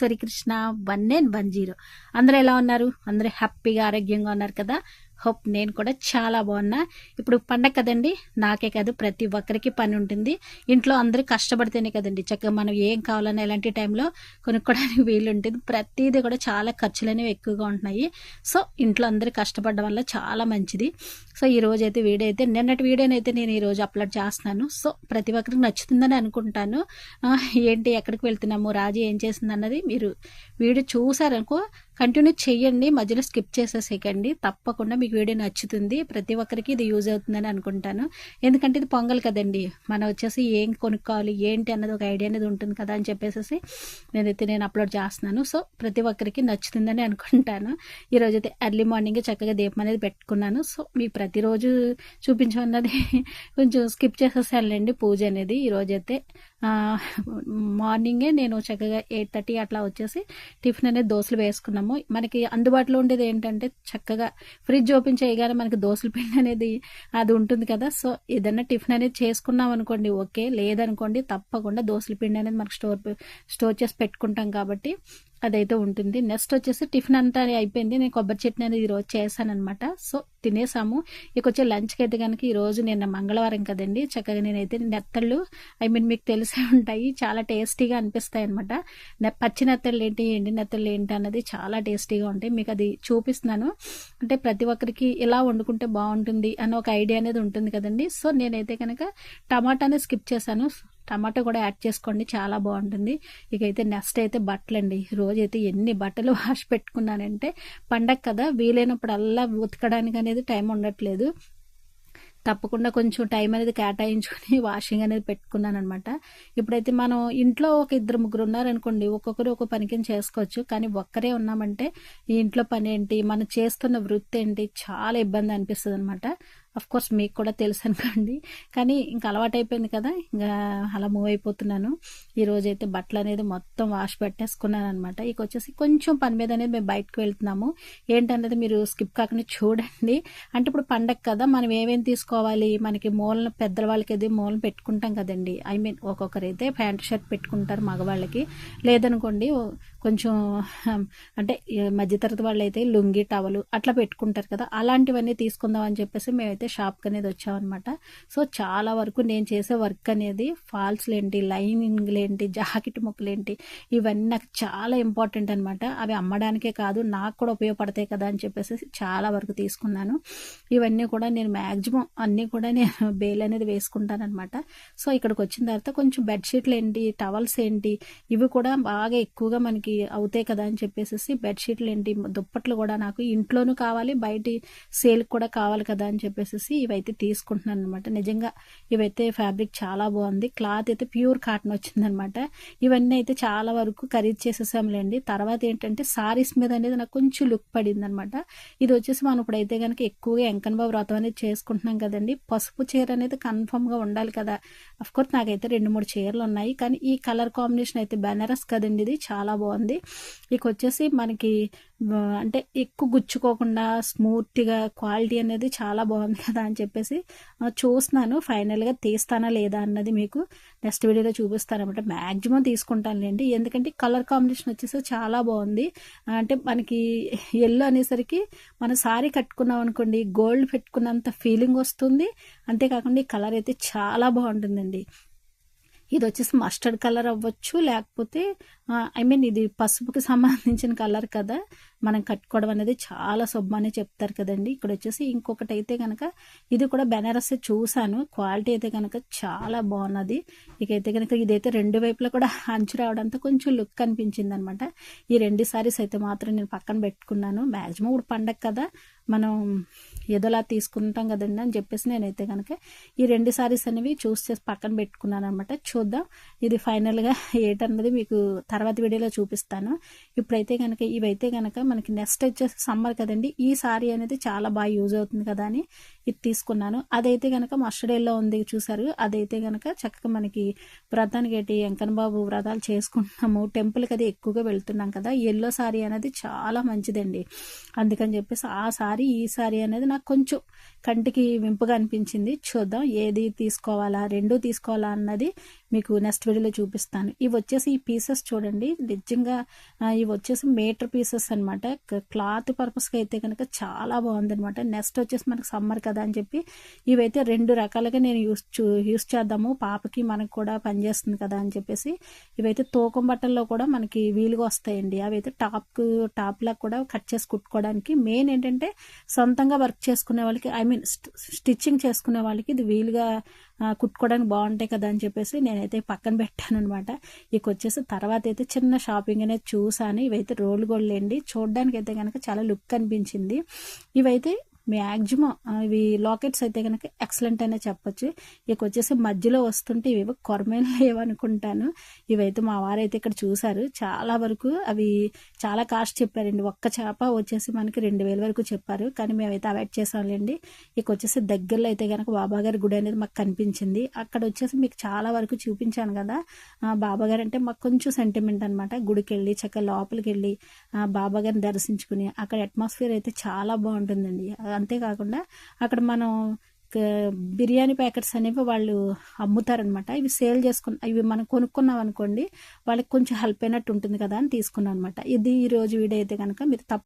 Rajeshwari Krishna one and one zero అందరూ ఎలా ఉన్నారు? అందరూ హ్యాపీగా ఆరోగ్యంగా ఉన్నారు కదా? హోప్ నేను కూడా చాలా బాగున్నా. ఇప్పుడు పండగ కదండి నాకే కాదు ప్రతి ఒక్కరికి పని ఉంటుంది. ఇంట్లో అందరూ కష్టపడితేనే కదండి చక్కగా మనం ఏం కావాలన్నా ఎలాంటి టైంలో కొనుక్కోవడానికి వీలు ఉంటుంది ప్రతిదీ కూడా చాలా ఖర్చులు అనేవి ఎక్కువగా ఉంటున్నాయి. సో ఇంట్లో అందరూ కష్టపడడం వల్ల చాలా మంచిది. సో ఈ రోజు అయితే వీడియో అయితే నిన్నటి వీడియోని అయితే నేను ఈరోజు అప్లోడ్ చేస్తున్నాను. సో ప్రతి ఒక్కరికి నచ్చుతుందని అనుకుంటాను. ఏంటి ఎక్కడికి వెళ్తున్నాము రాజీ ఏం చేసింది అన్నది మీరు వీడియో చూసారనుకో కంటిన్యూ చేయండి మధ్యలో స్కిప్ చేసేసేయకండి తప్పకుండా మీకు వీడియో నచ్చుతుంది. ప్రతి ఒక్కరికి ఇది యూజ్ అవుతుందని అనుకుంటాను. ఎందుకంటే ఇది పొంగల్ కదండి. మనం వచ్చేసి ఏం కొనుక్కోవాలి ఏంటి అన్నది ఒక ఐడియా అనేది ఉంటుంది కదా అని చెప్పేసి నేనైతే నేను అప్లోడ్ చేస్తున్నాను. సో ప్రతి ఒక్కరికి నచ్చుతుందని అనుకుంటాను. ఈరోజు అయితే ఎర్లీ మార్నింగ్ చక్కగా దీపం అనేది పెట్టుకున్నాను. సో మీకు ప్రతిరోజు చూపించమన్నది కొంచెం స్కిప్ చేసేసానులేండి పూజ అనేది. ఈరోజైతే మార్నింగే నేను చక్కగా ఎయిట్ థర్టీ అట్లా వచ్చేసి టిఫిన్ అనేది దోశలు వేసుకున్నాము. మనకి అందుబాటులో ఉండేది ఏంటంటే చక్కగా ఫ్రిడ్జ్ ఓపెన్ చేయగానే మనకి దోశల పిండి అనేది అది ఉంటుంది కదా. సో ఏదైనా టిఫిన్ అనేది చేసుకున్నాం అనుకోండి ఓకే. లేదనుకోండి తప్పకుండా దోశల పిండి అనేది మనకు స్టోర్ స్టోర్ చేసి పెట్టుకుంటాం కాబట్టి అదైతే ఉంటుంది. నెక్స్ట్ వచ్చేసి టిఫిన్ అంతా అయిపోయింది. నేను కొబ్బరి చట్నీ అనేది ఈరోజు చేశానమాట అనమాట సో తినేసాము. ఇక వచ్చే లంచ్కి అయితే కనుక ఈరోజు నిన్న మంగళవారం కదండి. చక్కగా నేనైతే నెత్తళ్ళు ఐ మీన్ మీకు తెలిసే ఉంటాయి. చాలా టేస్టీగా అనిపిస్తాయి అనమాట పచ్చి నెత్తళ్ళు ఏంటి ఎండి నెత్తళ్ళు ఏంటి అన్నది చాలా టేస్టీగా ఉంటాయి. మీకు అది చూపిస్తున్నాను. అంటే ప్రతి ఒక్కరికి ఇలా వండుకుంటే బాగుంటుంది అని ఒక ఐడియా అనేది ఉంటుంది కదండి. సో నేనైతే కనుక టమాటానే స్కిప్ చేశాను. టమాటా కూడా యాడ్ చేసుకోండి చాలా బాగుంటుంది. ఇక అయితే నెక్స్ట్ అయితే బట్టలండి. రోజైతే ఎన్ని బట్టలు వాష్ పెట్టుకున్నానంటే పండగ కదా వీలైనప్పుడల్లా ఉతకడానికి అనేది టైం ఉండట్లేదు. తప్పకుండా కొంచెం టైం అనేది కేటాయించుకొని వాషింగ్ అనేది పెట్టుకున్నాను అనమాట ఇప్పుడైతే మనం ఇంట్లో ఒక ఇద్దరు ముగ్గురు ఉన్నారనుకోండి ఒక్కొక్కరు ఒక పని కింద చేసుకోవచ్చు. కానీ ఒక్కరే ఉన్నామంటే ఈ ఇంట్లో పని ఏంటి మనం చేస్తున్న వృత్తి ఏంటి చాలా ఇబ్బంది అనిపిస్తుంది అనమాట కోర్స్ మీకు కూడా తెలుసు అనుకోండి. కానీ ఇంకా అలవాటైపోయింది కదా. ఇంకా అలా మూవ్ అయిపోతున్నాను. ఈరోజు అయితే బట్టలు అనేది మొత్తం వాష్ పెట్టేసుకున్నాను అనమాట ఇక వచ్చేసి కొంచెం పని మీద అనేది మేము బయటకు వెళ్తున్నాము. ఏంటనేది మీరు స్కిప్ కాకుండా చూడండి. అంటే ఇప్పుడు పండగ కదా మనం ఏమేమి తీసుకోవాలి? మనకి మూలన పెద్దల వాళ్ళకి అది మూలను పెట్టుకుంటాం కదండి. ఐ మీన్ ఒక్కొక్కరైతే ప్యాంట్ షర్ట్ పెట్టుకుంటారు మగవాళ్ళకి. లేదనుకోండి కొంచెం అంటే మధ్యతరగతి వాళ్ళు అయితే లుంగి టవలు అట్లా పెట్టుకుంటారు కదా అలాంటివన్నీ తీసుకుందాం అని చెప్పేసి మేమైతే షాప్కి అనేది వచ్చామన్నమాట. సో చాలా వరకు నేను చేసే వర్క్ అనేది ఫాల్స్లు ఏంటి లైనింగ్లు ఏంటి జాకెట్ ముక్కలు ఏంటి ఇవన్నీ నాకు చాలా ఇంపార్టెంట్ అనమాట అవి అమ్మడానికే కాదు నాకు కూడా ఉపయోగపడతాయి కదా అని చెప్పేసి చాలా వరకు తీసుకున్నాను. ఇవన్నీ కూడా నేను మ్యాక్సిమం అన్నీ కూడా నేను బేల్ అనేది వేసుకుంటాను అనమాట సో ఇక్కడికి వచ్చిన తర్వాత కొంచెం బెడ్షీట్లు ఏంటి టవల్స్ ఏంటి ఇవి కూడా బాగా ఎక్కువగా మనకి అవుతాయి కదా అని చెప్పేసి బెడ్షీట్లు ఏంటి దుప్పట్లు కూడా నాకు ఇంట్లోనూ కావాలి బయట సేల్కి కూడా కావాలి కదా అని చెప్పేసి ఇవైతే తీసుకుంటున్నాను అనమాట నిజంగా ఇవైతే ఫ్యాబ్రిక్ చాలా బాగుంది. క్లాత్ అయితే ప్యూర్ కాటన్ వచ్చిందనమాట ఇవన్నీ అయితే చాలా వరకు ఖరీదు చేసేసాంలేండి. తర్వాత ఏంటంటే సారీస్ మీద అనేది నాకు కొంచెం లుక్ పడింది అనమాట ఇది వచ్చేసి మనం ఇప్పుడైతే కనుక ఎక్కువగా ఎంకన్బా వ్రతం అనేది చేసుకుంటున్నాం కదండి. పసుపు చీర అనేది కన్ఫర్మ్గా ఉండాలి కదా. అఫ్కోర్స్ నాకైతే రెండు మూడు చీరలు ఉన్నాయి. కానీ ఈ కలర్ కాంబినేషన్ అయితే బెనారస్ కదండి ఇది. చాలా బాగుంది. ఇక వచ్చేసి మనకి అంటే ఎక్కువ గుచ్చుకోకుండా స్మూత్గా క్వాలిటీ అనేది చాలా బాగుంది కదా అని చెప్పేసి చూస్తున్నాను. ఫైనల్గా తీస్తానా లేదా అన్నది మీకు నెక్స్ట్ వీడియోలో చూపిస్తాను అనమాట మ్యాక్సిమం తీసుకుంటానులేండి. ఎందుకంటే కలర్ కాంబినేషన్ వచ్చేసి చాలా బాగుంది. అంటే మనకి ఎల్లో అనేసరికి మన సారీ కట్టుకున్నాం అనుకోండి గోల్డ్ పెట్టుకున్నంత ఫీలింగ్ వస్తుంది. అంతేకాకుండా ఈ కలర్ అయితే చాలా బాగుంటుందండి. ఇది వచ్చేసి మస్టర్డ్ కలర్ అవ్వచ్చు లేకపోతే ఐ మీన్ ఇది పసుపుకి సంబంధించిన కలర్ కదా మనం కట్టుకోవడం అనేది చాలా శుభమని చెప్తారు కదండి. ఇక్కడ వచ్చేసి ఇంకొకటి అయితే కనుక ఇది కూడా బెనారస్ చూశాను క్వాలిటీ అయితే కనుక చాలా బాగున్నది. ఇకైతే కనుక ఇదైతే రెండు వైపులా కూడా అంచు రావడంతో కొంచెం లుక్ అనిపించింది అనమాట ఈ రెండు సారీస్ అయితే మాత్రం నేను పక్కన పెట్టుకున్నాను. మ్యాక్సిమం ఇప్పుడు పండగ కదా మనం ఏదోలా తీసుకుంటాం కదండి అని చెప్పేసి నేనైతే కనుక ఈ రెండు సారీస్ అనేవి చూస్ చేసి పక్కన పెట్టుకున్నాను అనమాట చూద్దాం. ఇది ఫైనల్గా ఏటన్నది మీకు తర్వాత వీడియోలో చూపిస్తాను. ఇప్పుడైతే కనుక ఇవైతే కనుక మనకి నెక్స్ట్ వచ్చేసి సమ్మర్ కదండి ఈ సారీ అనేది చాలా బాగా యూజ్ అవుతుంది కదా అని ఇది తీసుకున్నాను. అదైతే కనుక మస్టర్డ్ ఎల్లో ఉంది చూసారు. అదైతే కనుక చక్కగా మనకి వ్రతానికి ఏంటి వ్రతాలు చేసుకుంటున్నాము. టెంపుల్కి అది ఎక్కువగా వెళ్తున్నాం కదా. ఎల్లో సారీ అనేది చాలా మంచిదండి. అందుకని చెప్పేసి ఆ సారీ ఈ సారీ అనేది నాకు కొంచెం కంటికి వింపుగా అనిపించింది. చూద్దాం ఏది తీసుకోవాలా రెండు తీసుకోవాలా అన్నది మీకు నెక్స్ట్ వీడియోలో చూపిస్తాను. ఇవి వచ్చేసి ఈ పీసెస్ చూడండి. నిజంగా ఇవి వచ్చేసి మీటర్ పీసెస్ అనమాట క్లాత్ పర్పస్కి అయితే కనుక చాలా బాగుందనమాట నెక్స్ట్ వచ్చేసి మనకు సమ్మర్ కదా అని చెప్పి ఇవైతే రెండు రకాలుగా నేను యూస్ యూస్ చేద్దాము. పాపకి మనకు కూడా పనిచేస్తుంది కదా అని చెప్పేసి ఇవైతే తూకం బట్టల్లో కూడా మనకి వీలుగా వస్తాయండి. అవి అయితే టాప్ టాప్లా కూడా కట్ చేసి కుట్టుకోవడానికి మెయిన్ ఏంటంటే సొంతంగా వర్క్ చేసుకునే వాళ్ళకి ఐ మీన్ స్టిచ్చింగ్ చేసుకునే వాళ్ళకి ఇది వీలుగా కుట్టుకోవడానికి బాగుంటాయి కదా అని చెప్పేసి నేనైతే పక్కన పెట్టాను అనమాట ఇక వచ్చేసి తర్వాత అయితే చిన్న షాపింగ్ అనేది చూసాను. ఇవైతే రోల్ గోల్డ్ అండి చూడడానికి అయితే కనుక చాలా లుక్ అనిపించింది. ఇవైతే మ్యాక్సిమం ఇవి లాకెట్స్ అయితే కనుక ఎక్సలెంట్ అనే చెప్పొచ్చు. ఇక వచ్చేసి మధ్యలో వస్తుంటే ఇవి కొరమైన లేవనుకుంటాను. ఇవైతే మా వారైతే ఇక్కడ చూశారు. చాలా వరకు అవి చాలా కాస్ట్ చెప్పారండి. ఒక్క చేప వచ్చేసి మనకి రెండు వేల వరకు చెప్పారు. కానీ మేమైతే అవాయిడ్ చేసాంలేండి ఇక వచ్చేసి దగ్గరలో అయితే కనుక బాబాగారి గుడి అనేది మాకు కనిపించింది. అక్కడ వచ్చేసి మీకు చాలా వరకు చూపించాను కదా. బాబాగారు అంటే మాకు కొంచెం సెంటిమెంట్ అనమాట గుడికి వెళ్ళి చక్కగా లోపలికి వెళ్ళి బాబాగారిని దర్శించుకుని అక్కడ అట్మాస్ఫియర్ అయితే చాలా బాగుంటుందండి. అంతేకాకుండా అక్కడ మనం బిర్యానీ ప్యాకెట్స్ అనేవి వాళ్ళు అమ్ముతారనమాట. ఇవి సేల్ చేసుకున్న ఇవి మనం కొనుక్కున్నాం అనుకోండి వాళ్ళకి కొంచెం హెల్ప్ అయినట్టు ఉంటుంది కదా అని తీసుకున్నాం అనమాట ఇది ఈరోజు వీడియో అయితే కనుక మీరు తప్ప